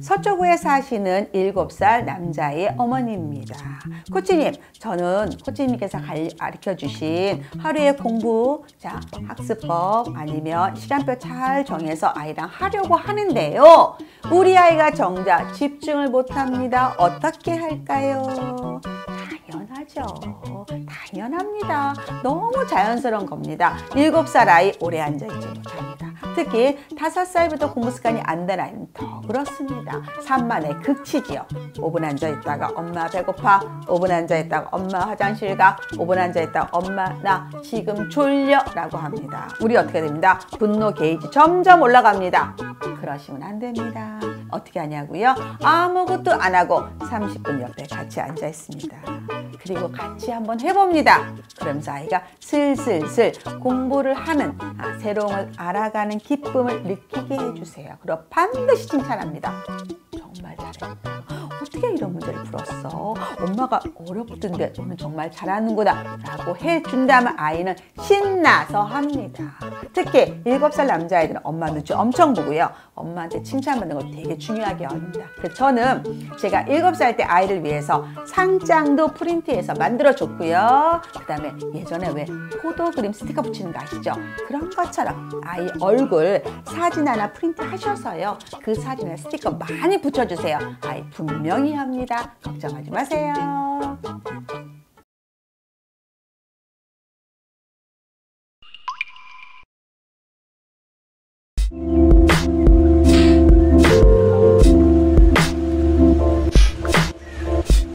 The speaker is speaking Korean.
서초구에 사시는 7살 남자의 어머니입니다. 코치님, 저는 코치님께서 가르쳐 주신 하루의 공부, 자, 학습법 아니면 시간표 잘 정해서 아이랑 하려고 하는데요. 우리 아이가 정작 집중을 못 합니다. 어떻게 할까요? 당연하죠. 당연합니다. 너무 자연스러운 겁니다. 7살 아이 오래 앉아있지 특히 5살부터 공부 습관이 안 된 아이는 더 그렇습니다. 산만의 극치지요. 5분 앉아있다가 엄마 배고파. 5분 앉아있다가 엄마 화장실 가. 5분 앉아있다가 엄마 나 지금 졸려. 라고 합니다. 우리 어떻게 됩니다? 분노 게이지 점점 올라갑니다. 그러시면 안 됩니다. 어떻게 하냐고요? 아무것도 안 하고 30분 옆에 같이 앉아 있습니다. 그리고 같이 한번 해봅니다. 그러면서 아이가 슬슬슬 공부를 하는 아, 새로운 걸 알아가는 기쁨을 느끼게 해주세요. 그리고 반드시 칭찬합니다. 정말 잘했다. 어떻게 이런 문제를 풀었어? 엄마가 어렵던데 너는 정말 잘하는구나 라고 해준다면 아이는 신나서 합니다. 특히 7살 남자아이들은 엄마 눈치 엄청 보고요. 엄마한테 칭찬받는 걸 되게 중요하게 여깁니다. 저는 제가 7살 때 아이를 위해서 상장도 프린트해서 만들어줬고요. 그 다음에 예전에 왜 포도 그림 스티커 붙이는 거 아시죠? 그런 것처럼 아이 얼굴 사진 하나 프린트 하셔서요. 그 사진에 스티커 많이 붙여주세요. 아이 분명히 합니다. 걱정하지 마세요.